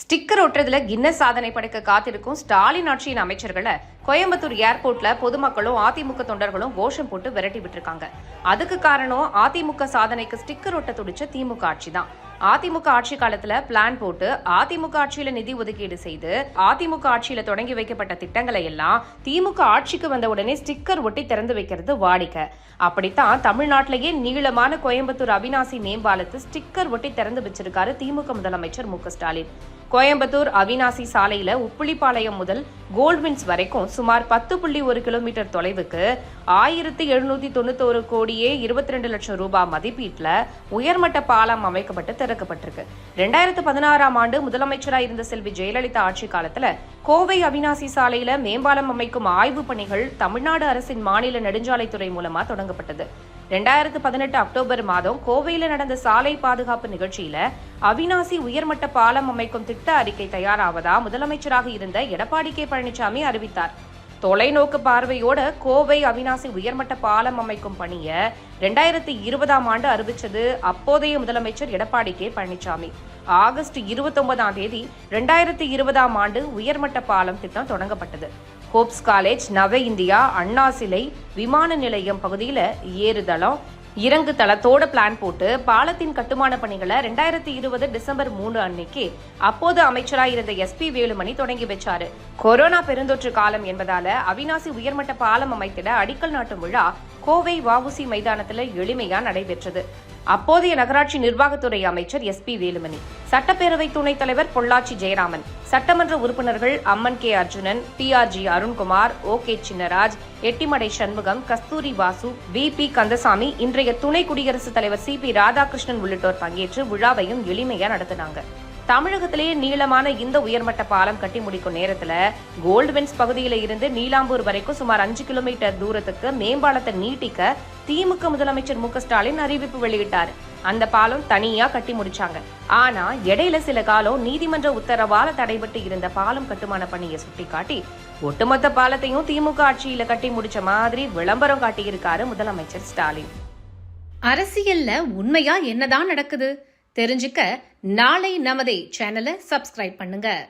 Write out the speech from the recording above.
Sticker ஒட்டுறதுல கின்ன சாதனை படைக்க காத்திருக்கும் ஸ்டாலின் ஆட்சியின் அமைச்சர்களை கோயம்புத்தூர் ஏர்போர்ட்ல பொதுமக்களும் அதிமுக தொண்டர்களும் கோஷம் போட்டு விரட்டி விட்டுருக்காங்க. அதுக்கு காரணம் அதிமுக சாதனைக்கு ஸ்டிக்கர் ஒட்ட துடிச்ச திமுக ஆட்சி தான் அதிமுக ஆட்சி காலத்துல பிளான் போட்டு அதிமுக ஆட்சியில நிதி ஒதுக்கீடு செய்து அதிமுக ஆட்சியில தொடங்கி வைக்கப்பட்ட திட்டங்களை எல்லாம் திமுக ஆட்சிக்கு வந்த உடனே ஸ்டிக்கர் ஒட்டி திறந்து வைக்கிறது வாடிக்கை. அப்படித்தான் தமிழ்நாட்டிலேயே நீளமான கோயம்புத்தூர் அவினாசி மேம்பாலத்து ஸ்டிக்கர் ஒட்டி திறந்து வச்சிருக்காரு திமுக முதலமைச்சர் மு ஸ்டாலின். கோயம்புத்தூர் அவினாசி சாலையில உப்புளிப்பாளையம் முதல் கோல்ட்வின்ஸ் வரைக்கும் சுமார் பத்து புள்ளி ஒரு கிலோமீட்டர் தொலைவுக்கு ஆயிரத்தி எழுநூத்தி தொண்ணூத்தோரு கோடியே இருபத்தி ரெண்டு லட்சம் ரூபாய் மதிப்பீட்டுல உயர்மட்ட பாலம் அமைக்கப்பட்டு திறக்கப்பட்டிருக்கு ரெண்டாயிரத்து பதினாறாம் ஆண்டு முதலமைச்சராக இருந்த செல்வி ஜெயலலிதா ஆட்சி காலத்துல கோவை அவினாசி சாலையில மேம்பாலம் அமைக்கும் ஆய்வு பணிகள் தமிழ்நாடு அரசின் மாநில நெடுஞ்சாலைத்துறை மூலமா தொடங்கப்பட்டது. ரெண்டாயிரத்து பதினெட்டு அக்டோபர் மாதம் கோவையில நடந்த சாலை பாதுகாப்பு நிகழ்ச்சியில அவினாசி உயர்மட்ட பாலம் அமைக்கும் திட்ட அறிக்கை தயாராவதா முதலமைச்சராக இருந்த எடப்பாடி கே பழனிசாமி அறிவித்தார். தொலைநோக்கு பார்வையோட கோவை அவினாசி உயர்மட்ட பாலம் அமைக்கும் பணியை ரெண்டாயிரத்தி இருபதாம் ஆண்டு அறிவிச்சது அப்போதைய முதலமைச்சர் எடப்பாடி கே பழனிசாமி ஆகஸ்ட் இருபத்தொன்பதாம் தேதி ரெண்டாயிரத்தி இருபதாம் ஆண்டு உயர்மட்ட பாலம் திட்டம் தொடங்கப்பட்டது. Hopes college Nava India Anna சிலை விமான நிலையம் பகுதியில் ஏறுதளம் இறங்கு தளத்தோட பிளான் போட்டு பாலத்தின் கட்டுமான பணிகளை ரெண்டாயிரத்தி இருபது டிசம்பர் மூணு அன்னைக்கு அப்போது அமைச்சராக இருந்த எஸ்பி வேலுமணி தொடங்கி வச்சாரு. கொரோனா பெருந்தொற்று காலம் என்பதால அவிநாசி உயர்மட்ட பாலம் அமைத்திட அடிக்கல் நாட்டும் விழா கோவை வஉசி மைதானத்துல எளிமையா நடைபெற்றது. அப்போதைய நகராட்சி நிர்வாகத்துறை அமைச்சர் எஸ் பி வேலுமணி சட்டப்பேரவை துணைத் தலைவர் பொள்ளாச்சி ஜெயராமன் சட்டமன்ற உறுப்பினர்கள் Amman K Arjunan P R G Arunkumar O K Chinnaraj Ettimadai Shanmugam Kasthuri Vasu V P Kandasamy இன்றைய துணை குடியரசுத் தலைவர் சி பி ராதாகிருஷ்ணன் உள்ளிட்டோர் பங்கேற்று விழாவையும் எளிமையா நடத்தினாங்க. தமிழகத்திலேயே நீளமான இந்த உயர்மட்ட பாலம் கட்டி முடிக்கும் நேரத்துல கோல்டுவென்ஸ் பகுதியில இருந்து நீலாம்பூர் வரைக்கும் சுமார் அஞ்சு கிலோமீட்டர் தூரத்துக்கு மேம்பாலத்தை நீட்டிக்க திமுக முதலமைச்சர் மு ஸ்டாலின் அறிவிப்பு வெளியிட்டார். அந்த பாலம் தனியா கட்டி முடிச்சாங்க. ஆனா இடையில சில காலம் நீதிமன்ற உத்தரவால தடைபட்டு இருந்த பாலம் கட்டுமான பணியை சுட்டிக்காட்டி ஒட்டுமொத்த பாலத்தையும் திமுக ஆட்சியில கட்டி முடிச்ச மாதிரி விளம்பரம் காட்டியிருக்காரு முதலமைச்சர் ஸ்டாலின். அரசியல்ல உண்மையா என்னதான் நடக்குது? தெரிஞ்சுக்க நாளை நமதே சேனலை சப்ஸ்கிரைப் பண்ணுங்க.